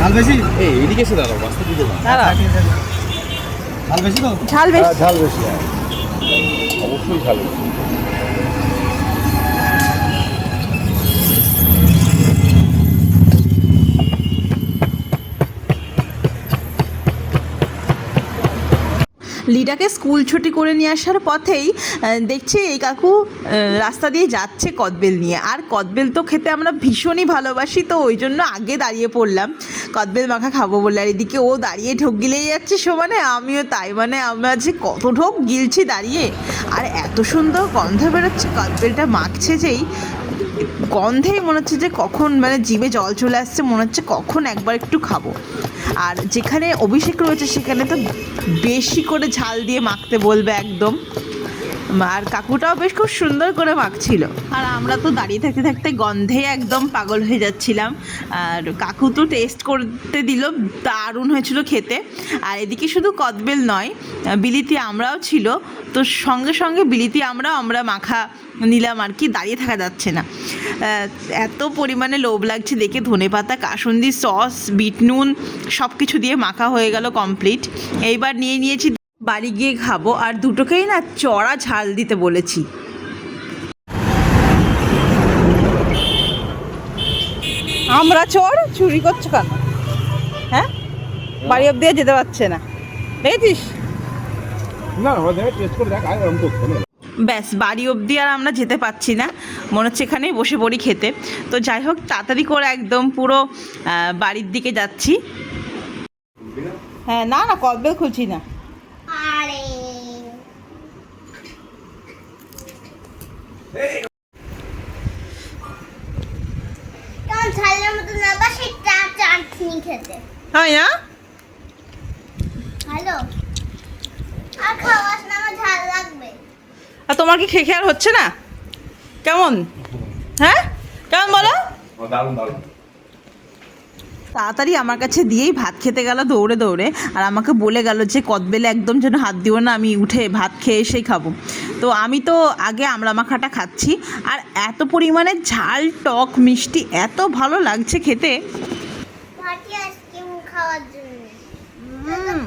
ঝাল বেশি? এই এদিকে এসে দাঁড়াও বাস্তা দিতে দাঁড়া। ঝাল বেশি তো? ঝাল বেশি। ঝাল বেশি হ্যাঁ। অবশ্যই ঝাল বেশি। লিডাকে স্কুল ছুটি করে নিয়ে আসার পথেই দেখছি এই কাকু রাস্তা দিয়ে যাচ্ছে কদবেল নিয়ে। আর কদবেল তো খেতে আমরা ভীষণই ভালোবাসি, তো ওই জন্য আগে দাঁড়িয়ে পড়লাম। কদবেল মাখা খাব বলে, আর এদিকে ও দাঁড়িয়ে ঢোক গিলেই যাচ্ছে সমানে, আমিও তাই মানে আমরা যে কত ঢোক গিলছি দাঁড়িয়ে। আর এত সুন্দর গন্ধ বেরোচ্ছে, কদবেলটা মাখছে যেই গন্ধেই মনে হচ্ছে যে কখন মানে জিভে জল চলে আসছে, মনে হচ্ছে কখন একবার একটু খাব। আর যেখানে অভিষেক রয়েছে সেখানে তো বেশি করে ঝাল দিয়ে মাখতে বলবে একদম। আর কাকুটাও বেশ খুব সুন্দর করে মাখছিল। আর আমরা তো দাঁড়িয়ে থাকতে থাকতে গন্ধে একদম পাগল হয়ে যাচ্ছিলাম। আর কাকু তো টেস্ট করতে দিল, দারুণ হয়েছিল খেতে। আর এদিকে শুধু কদবেল নয়, বিলিতি আমরাও ছিল। তো সঙ্গে সঙ্গে বিলিতি আমরাও আমরা মাখা নিলাম আর কি, দাঁড়িয়ে থাকা যাচ্ছে না। এত পরিমাণে লোভ লাগছে দেখে, ধনে পাতা, কাসুন্দি সস, বিট নুন সব কিছু দিয়ে মাখা হয়ে গেল কমপ্লিট এইবার নিয়ে নিয়েছি বাড়ি গিয়ে খাব আর দুটোকেই না চড়া ঝাল দিতে বলেছি। আমরা চোর? চুরি করছ কেন? হ্যাঁ? বাড়ি অব্দি আর যেতে পারছে না। দেখেছিস। ব্যাস বাড়ি অবধি আর আমরা যেতে পারছি না। মনে হচ্ছে এখানেই বসে পড়ি খেতে। তো যাই হোক তাড়াতাড়ি করে একদম পুরো বাড়ির দিকে যাচ্ছি। হ্যাঁ না না কদবেল খুলছি না আরে কেমন ঝালের মতো না বা সেই চা চাটনি খেতে হয় না ভালো আর খাওয়াস না আমার ঝাল লাগবে। আর তোমার কি খেয়ে খেয়ে হচ্ছে না? কেমন? হ্যাঁ? কেমন বলো? দারুণ দারুণ। তাড়াতাড়ি আমার কাছে দিয়েই ভাত খেতে গেল দৌড়ে দৌড়ে। আর আমাকে বলে গেল যে কদবেলে একদম যেন হাত দিও না আমি উঠে ভাত খেয়ে এসেই খাব। তো আমি তো আগে আমড়া মাখাটা খাচ্ছি। আর এত পরিমাণে ঝাল টক মিষ্টি এত ভালো লাগছে খেতে। পার্টি খাওয়ার জন্য।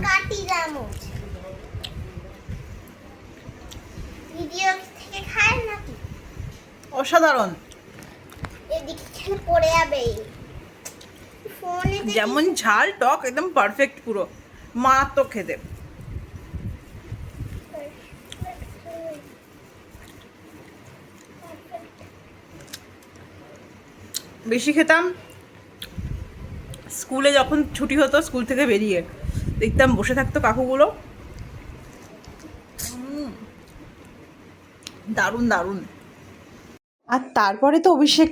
কাটি চামচ। ভিডিও থেকে খায় নাকি? অসাধারণ। এদিকে পড়ে যাবে। যেমন ঝাল টক একদম পারফেক্ট পুরো। মারাত্মক খেতে। বেশি খেতাম। স্কুলে যখন ছুটি হতো স্কুল থেকে বেরিয়ে দেখতাম বসে থাকতো কাকুগুলো। দারুণ দারুণ। আর তারপরে তো অভিষেক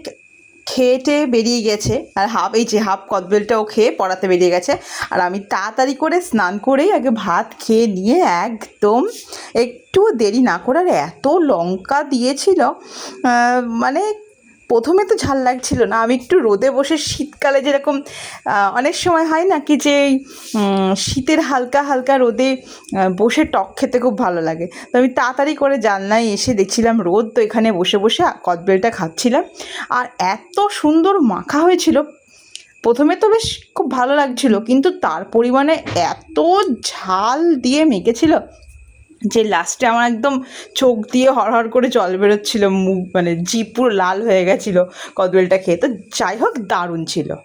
খেয়েটে বেরিয়ে গেছে, আর হাফ এই যে হাফ কদবেলটাও খেয়ে পড়াতে বেরিয়ে গেছে। আর আমি তাড়াতাড়ি করে স্নান করেই আগে ভাত খেয়ে নিয়ে একদম একটু দেরি না করার এত লঙ্কা দিয়েছিল মানে প্রথমে তো ঝাল লাগছিল না, আমি একটু রোদে বসে শীতকালে যেরকম অনেক সময় হয় না কি যে শীতের হালকা হালকা রোদে বসে টক খেতে খুব ভালো লাগে। তো আমি তাড়াতাড়ি করে জানলায় এসে দেখছিলাম রোদ, তো এখানে বসে বসে কদবেলটা খাচ্ছিলাম। আর এত সুন্দর মাখা হয়েছিল, প্রথমে তো বেশ খুব ভালো লাগছিল, কিন্তু তার পরিমাণে এত ঝাল দিয়ে মেখেছিল যে লাস্টে আমার একদম চোখ দিয়ে হরহর করে জল বেরোচ্ছিল, মুখ মানে জিভ পুরো লাল হয়ে গেছিল কদবেলটা খেয়ে। তো যাই হোক, দারুণ ছিল।